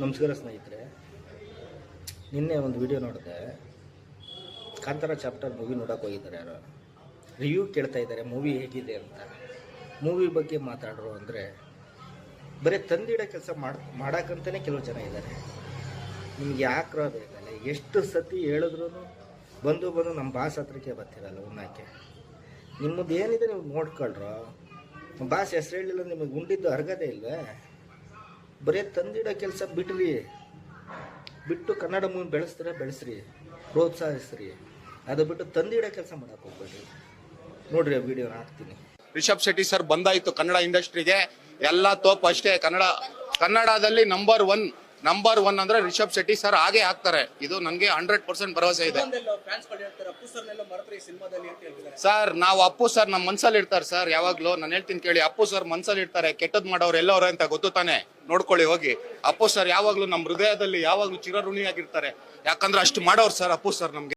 ನಮಸ್ಕಾರ ಸ್ನೇಹಿತರೆ. ನಿನ್ನೆ ಒಂದು ವಿಡಿಯೋ ನೋಡಿದೆ. ಕಾಂತಾರ ಚಾಪ್ಟರ್ ಮೂವಿ ನೋಡೋಕೆ ಹೋಗಿದ್ದಾರೆ ಯಾರು? ರಿವ್ಯೂ ಕೇಳ್ತಾ ಇದ್ದಾರೆ ಮೂವಿ ಹೇಗಿದೆ ಅಂತ. ಮೂವಿ ಬಗ್ಗೆ ಮಾತಾಡೋರು ಅಂದರೆ, ಬರೀ ತಂದಿಡೋ ಕೆಲಸ ಮಾಡಿ ಮಾಡೋಕ್ಕಂತಲೇ ಕೆಲವು ಜನ ಇದ್ದಾರೆ ನಿಮ್ಗೆ ಯಾಕ್ರೋ ಬೇಕಲ್ಲ ಎಷ್ಟು ಸತಿ ಹೇಳಿದ್ರು ಬಂದು ಬಂದು ನಮ್ಮ ಬಾಸ್ ಹತ್ರಕ್ಕೆ ಬರ್ತಿರಲ್ಲ ಉನ್ನಾಕೆ ನಿಮ್ಮದು ಏನಿದೆ ನೀವು ನೋಡ್ಕೊಳ್ರು? ಬಾಸ್ ಹೆಸರು ಹೇಳಿಲ್ಲ, ನಿಮಗೆ ಉಂಡಿದ್ದು ಅರ್ಗದೇ ಇಲ್ವೇ? ಬರೀ ತಂದಿಡೋ ಕೆಲಸ ಬಿಟ್ರಿ. ಬಿಟ್ಟು ಕನ್ನಡ ಮೂವಿ ಬೆಳೆಸ್ತೀರ ಬೆಳೆಸ್ರಿ. ಪ್ರೋತ್ಸಾಹಿಸ್ರಿ. ಅದು ಬಿಟ್ಟು ತಂದಿಡೋ ಕೆಲಸ ಮಾಡಕ್ಕೆ ಹೋಗ್ಬೇಡ್ರಿ. ನೋಡ್ರಿ ಆ ಹಾಕ್ತೀನಿ. ರಿಷಬ್ ಶೆಟ್ಟಿ ಸರ್ ಬಂದಾಯ್ತು ಕನ್ನಡ ಇಂಡಸ್ಟ್ರಿಗೆ. ಎಲ್ಲ ತೋಪ್ ಅಷ್ಟೇ. ಕನ್ನಡ, ಕನ್ನಡದಲ್ಲಿ ನಂಬರ್ ಒನ್ ನಂಬರ್ ಒನ್ ಅಂದ್ರೆ ರಿಷಬ್ ಶೆಟ್ಟಿ ಸರ್ ಹಾಗೆ ಆಗ್ತಾರೆ. ಇದು ನನಗೆ ಹಂಡ್ರೆಡ್ ಪರ್ಸೆಂಟ್ ಭರವಸೆ ಇದೆ. ಸರ್ ನಾವು ಅಪ್ಪು ಸರ್ ನಮ್ಮ ಮನ್ಸಲ್ಲಿ ಇರ್ತಾರೆ ಸರ್ ಯಾವಾಗ್ಲೂ. ನಾನು ಹೇಳ್ತೀನಿ ಕೇಳಿ ಅಪ್ಪು ಸರ್ ಮನ್ಸಲ್ಲಿ ಇರ್ತಾರೆ ಕೆಟ್ಟದ್ ಮಾಡೋರು ಎಲ್ಲವ್ರೆ ಅಂತ ಗೊತ್ತು ತಾನೆ? ನೋಡ್ಕೊಳ್ಳಿ ಹೋಗಿ. ಅಪ್ಪು ಸರ್ ಯಾವಾಗ್ಲೂ ನಮ್ಮ ಹೃದಯದಲ್ಲಿ ಯಾವಾಗ್ಲೂ ಚಿರಋಣಿಯಾಗಿರ್ತಾರೆ. ಯಾಕಂದ್ರೆ ಅಷ್ಟು ಮಾಡೋರು ಸರ್ ಅಪ್ಪು ಸರ್ ನಮ್ಗೆ.